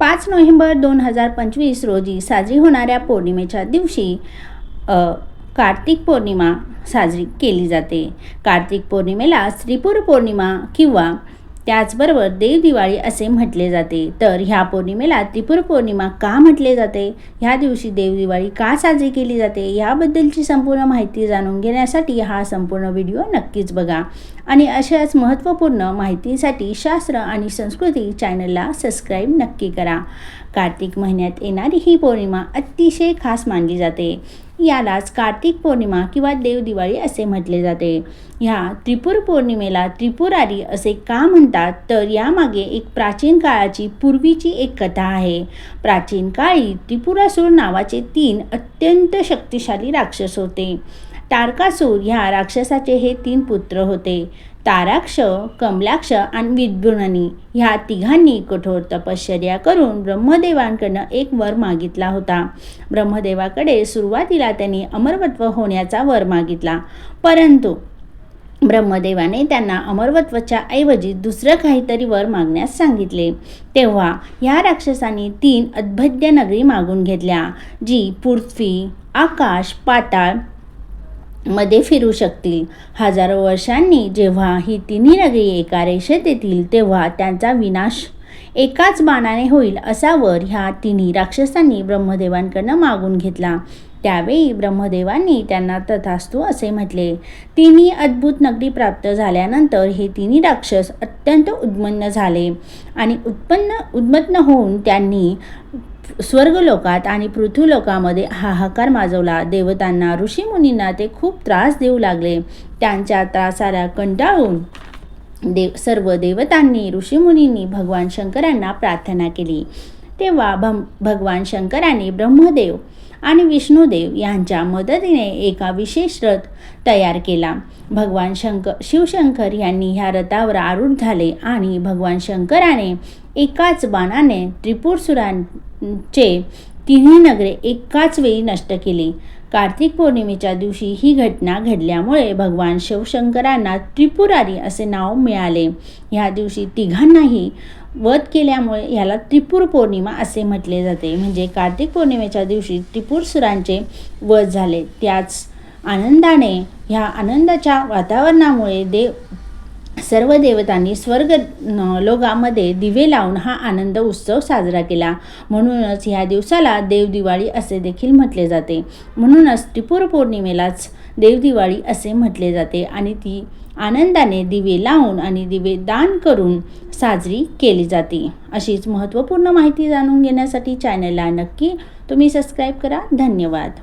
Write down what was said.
पाच नोव्हेंबर दोन हजार पंचवीस रोजी साजरी होणाऱ्या पौर्णिमेच्या दिवशी कार्तिक पौर्णिमा साजरी केली जाते. कार्तिक पौर्णिमेला त्रिपुर पौर्णिमा किंवा त्याचबरोबर देव दिवाळी असे म्हटले जाते. तर ह्या पौर्णिमेला त्रिपुर पौर्णिमा का म्हटले जाते? ह्या दिवशी देव दिवाळी का साजरी केली जाते? याबद्दलची संपूर्ण माहिती जाणून घेण्यासाठी हा संपूर्ण व्हिडिओ नक्कीच बघा. आणि अशाच महत्त्वपूर्ण माहितीसाठी शास्त्र आणि संस्कृती चॅनलला सबस्क्राईब नक्की करा. कार्तिक महिन्यात येणारी ही पौर्णिमा अतिशय खास मानली जाते. यालाच कार्तिक पौर्णिमा किंवा देवदिवाळी असे म्हटले जाते. ह्या त्रिपुर पौर्णिमेला त्रिपुरारी असे का म्हणतात? तर यामागे एक प्राचीन काळाची पूर्वीची एक कथा आहे. प्राचीन काळी त्रिपुरासूर नावाचे तीन अत्यंत शक्तिशाली राक्षस होते. तारकासूर ह्या राक्षसाचे हे तीन पुत्र होते. ताराक्ष कमलाक्ष आणि विद्भुणनी ह्या तिघांनी कठोर तपश्चर्या करून ब्रह्मदेवांकडनं एक वर मागितला होता. ब्रह्मदेवाकडे सुरुवातीला त्यांनी अमरवत्व होण्याचा वर मागितला. परंतु ब्रह्मदेवाने त्यांना अमरवत्वच्या ऐवजी दुसरं काहीतरी वर मागण्यास सांगितले. तेव्हा ह्या राक्षसांनी तीन अद्भद्य नगरी मागून घेतल्या जी पृथ्वी आकाश पाताळ मध्ये फिरू शकतील. हजारो वर्षांनी जेव्हा ही तिन्ही नगरी एका रेषेत येतील तेव्हा त्यांचा विनाश एकाच बाणाने होईल असा वर ह्या तिन्ही राक्षसांनी ब्रह्मदेवांकडनं मागून घेतला. त्यावेळी ब्रह्मदेवांनी त्यांना तथास्तू असे म्हटले तिन्ही अद्भुत नगरी प्राप्त झाल्यानंतर हे तिन्ही राक्षस अत्यंत उद्मन्न झाले आणि उत्पन्न उद्मत्न होऊन त्यांनी स्वर्गलोकात आणि पृथ्वीलोकामध्ये हाहाकार माजवला. देवतांना ऋषीमुनींना ते खूप त्रास देऊ लागले. त्यांच्या त्रासाला कंटाळून देव सर्व देवतांनी ऋषीमुनींनी भगवान शंकरांना प्रार्थना केली. तेव्हा भम भगवान शंकराने ब्रह्मदेव आणि विष्णुदेव यांच्या मदतीने एका विशेष रथ तयार केला. भगवान शंकर शिवशंकर यांनी ह्या रथावर आरूढ झाले आणि भगवान शंकराने एकाच बाणाने चे तिन्ही नगरे एकाच वेळी नष्ट केली. कार्तिक पौर्णिमेच्या दिवशी ही घटना घडल्यामुळे भगवान शिवशंकरांना त्रिपुरारी असे नाव मिळाले. ह्या दिवशी तिघांनाही वध केल्यामुळे ह्याला त्रिपुर पौर्णिमा असे म्हटले जाते. म्हणजे कार्तिक पौर्णिमेच्या दिवशी त्रिपुरसुरांचे वध झाले. त्याच आनंदाने ह्या आनंदाच्या वातावरणामुळे देव सर्व देवतांनी स्वर्ग लोकामध्ये दिवे लावून हा आनंद उत्सव साजरा केला. म्हणूनच ह्या दिवसाला देवदिवाळी असे देखील म्हटले जाते. म्हणूनच त्रिपुर पौर्णिमेलाच देवदिवाळी असे म्हटले जाते आणि ती आनंदाने दिवे लावून आणि दिवे दान करून साजरी केली जाते. अशीच महत्त्वपूर्ण माहिती जाणून घेण्यासाठी चॅनलला नक्की तुम्ही सबस्क्राईब करा. धन्यवाद.